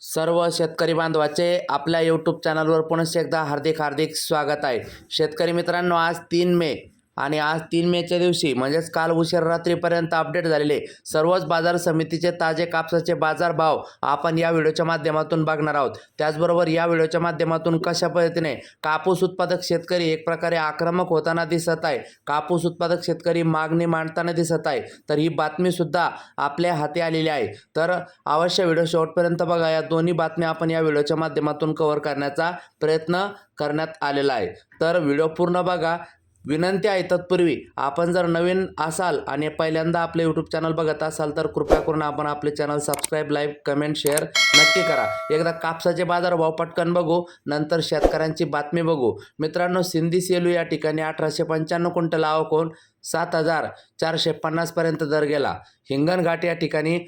सर्व शेतकरी बांधवाचे आपल्या यूट्यूब चॅनलवर पुनश्च एकदा हार्दिक हार्दिक स्वागत आहे. शेतकरी मित्रांनो आज तीन मे. आणि आज तीन मेच्या दिवशी म्हणजेच काल उशीर रात्रीपर्यंत अपडेट झालेले सर्वच बाजार समितीचे ताजे कापसाचे बाजार भाव आपण या व्हिडिओच्या माध्यमातून बघणार आहोत. त्याचबरोबर या व्हिडिओच्या माध्यमातून कशा पद्धतीने कापूस उत्पादक शेतकरी एक प्रकारे आक्रमक होताना दिसत आहे कापूस उत्पादक शेतकरी मागणी मांडताना दिसत आहे तर ही बातमीसुद्धा आपल्या हाती आलेली आहे. तर अवश्य व्हिडिओ शेवटपर्यंत बघा या दोन्ही बातम्या आपण या व्हिडिओच्या माध्यमातून कव्हर करण्याचा प्रयत्न करण्यात आलेला आहे. तर व्हिडिओ पूर्ण बघा विनंती आहे तत्पूर्वी आपण जर नवीन असाल आणि पहिल्यांदा आपले यूट्यूब चॅनल बघत असाल तर कृपया करून आपण आपले channel subscribe like comment share नक्की करा. एकदा कापसाचे बाजार भाव पटकन बघू नंतर शेतकऱ्यांची बातमी बघू. मित्रांनो सिंधी सेलू या ठिकाणी अठराशे पंच्याण्णव क्विंटल आवकून सात हजार चारशे पन्नासपर्यंत दर गेला. हिंगणघाट या ठिकाणी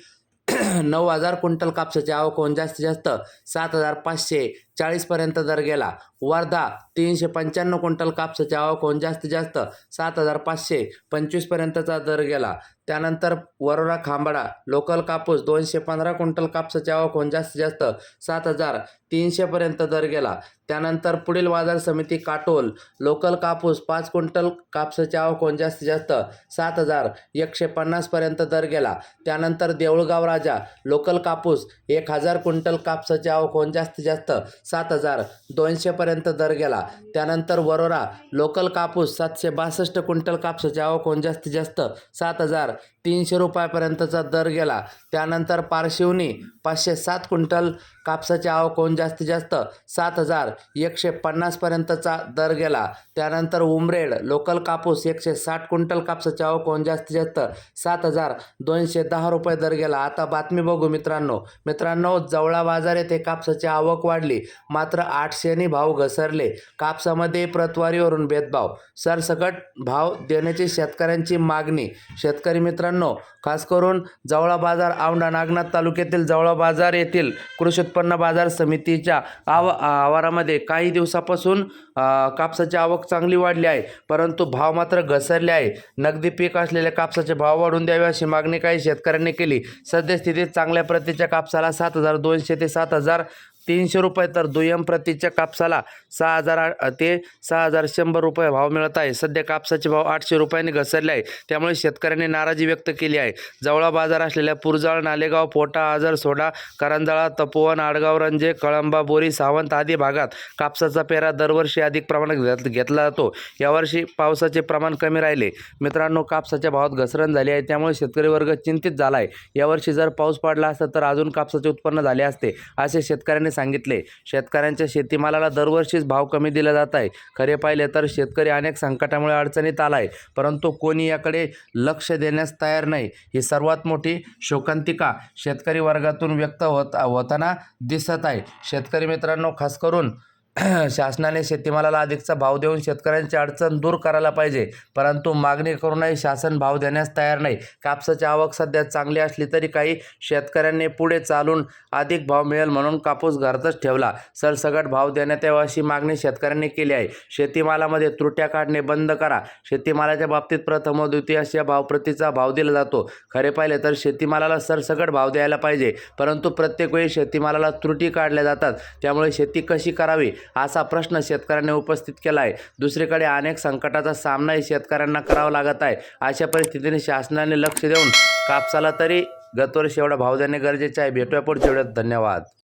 नऊ हजार क्विंटल कापसाची आवक होऊन जास्तीत जास्त सात हजार पाचशे चाळीसपर्यंत दर गेला. वर्धा तीनशे पंच्याण्णव क्विंटल कापसाची आवक होऊन जास्तीत जास्त सात हजार पाचशे पंचवीसपर्यंतचा दर गेला. त्यानंतर वरोरा खांबाडा लोकल कापूस दोनशे पंधरा क्विंटल कापसाची आवक होऊन जास्तीत जास्त सात हजार तीनशेपर्यंत दर गेला. त्यानंतर पुढील बाजार समिती काटोल लोकल कापूस पाच क्विंटल कापसाची आवक होऊन जास्तीत जास्त सात हजार एकशे पन्नासपर्यंत दर गेला. त्यानंतर देऊळगाव राजा. लोकल कापूस एक हजार क्विंटल कापसाची आवक होऊन जास्तीत जास्त सात हजार दोनशेपर्यंत दर गेला. त्यानंतर वरोरा लोकल कापूस सातशे बासष्ट क्विंटल कापसाची आवक होऊन जास्तीत जास्त सात हजार तीनशे रुपयापर्यंतचा दर गेला. त्यानंतर पारशिवनी पाचशे सात क्विंटल कापसाची आवक होऊन जास्तीत जास्त सात हजार एकशे पन्नासपर्यंतचा दर गेला. त्यानंतर उमरेड लोकल कापूस एकशे साठ क्विंटल कापसाची आवक होऊन जास्तीत जास्त सात हजार दोनशे दहा रुपये दर गेला. आता बातमी बघू मित्रांनो. मित्रांनो जवळा बाजार येथे कापसाची आवक वाढली. मात्र आठशेनी भाव घसरले. कापसामध्ये प्रतवारीवरून भेदभाव. सरसकट भाव देण्याची शेतकऱ्यांची मागणी. शेतकरी मित्रांनो खास करून जवळा बाजार औंढा नागनाथ तालुक्यातील जवळा बाजार येथील कृषी उत्पन्न बाजार समितीच्या आव आवारामध्ये काही दिवसापासून कापसाची आवक चांगली वाढली आहे. परंतु भाव मात्र घसरले आहे. नगदी पीक असलेल्या कापसाचे भाव वाढून द्यावे अशी मागणी काही शेतकऱ्यांनी केली. सध्या स्थितीत चांगल्या प्रतीच्या कापसाला सात हजार दोनशे ते सात हजार तीनशे रुपये तर दुय्यम प्रतीच्या कापसाला सहा हजार ते सहा हजार शंभर रुपये भाव मिळत आहे. सध्या कापसाचे भाव आठशे रुपयांनी घसरले आहे. त्यामुळे शेतकऱ्यांनी नाराजी व्यक्त केली आहे. जवळा बाजार असलेल्या पुरजाळ नालेगाव पोटा आजर सोडा करंजाळा तपोवन आडगाव रंजे कळंबा बोरी सावंत आदी भागात कापसाचा पेरा दरवर्षी अधिक प्रमाणात घेत- घेतला जातो. यावर्षी पावसाचे प्रमाण कमी राहिले. मित्रांनो कापसाच्या भावात घसरण झाली आहे. त्यामुळे शेतकरी वर्ग चिंतित झाला आहे. यावर्षी जर पाऊस पडला असता तर अजून कापसाचे उत्पन्न झाले असते असे शेतकऱ्यांनी सांगितले. शेतकऱ्यांच्या शेतीमालाला दरवर्षीच भाव कमी दिला जात आहे. खरे पाहिले तर शेतकरी अनेक संकटामुळे अडचणीत आला आहे परंतु कोणी याकडे लक्ष देण्यास तयार नाही. ही सर्वात मोठी शोकांतिका शेतकरी वर्गातून व्यक्त होत होताना दिसत आहे. शेतकरी मित्रांनो खास करून शासनाने शेतीमालाला अधिकचा भाव देऊन शेतकऱ्यांची अडचण दूर करायला पाहिजे. परंतु मागणी करूनही शासन भाव देण्यास तयार नाही. कापसाची आवक सध्या चांगली असली तरी काही शेतकऱ्यांनी पुढे चालून अधिक भाव मिळेल म्हणून कापूस घरातच ठेवला. सरसकट भाव देण्यात यावा अशी मागणी शेतकऱ्यांनी केली आहे. शेतीमालामध्ये त्रुट्या काढणे बंद करा. शेतीमालाच्या बाबतीत प्रथम व द्वितीय अशा भावप्रतीचा भाव दिला जातो. खरे पाहिले तर शेतीमालाला सरसकट भाव द्यायला पाहिजे. परंतु प्रत्येक वेळी शेतीमालाला त्रुटी काढल्या जातात. त्यामुळे शेती कशी करावी? असा प्रश्न शेतकऱ्यांनी उपस्थित केला आहे दुसरीकडे अनेक संकटाचा सामनाही शेतकऱ्यांना करावा लागत आहे. अशा परिस्थितीने शासनाने लक्ष देऊन कापसाला तरी गतवर्षी एवढा भाव देणे गरजेचे आहे. भेटूया पुढच्या वेळेत. धन्यवाद.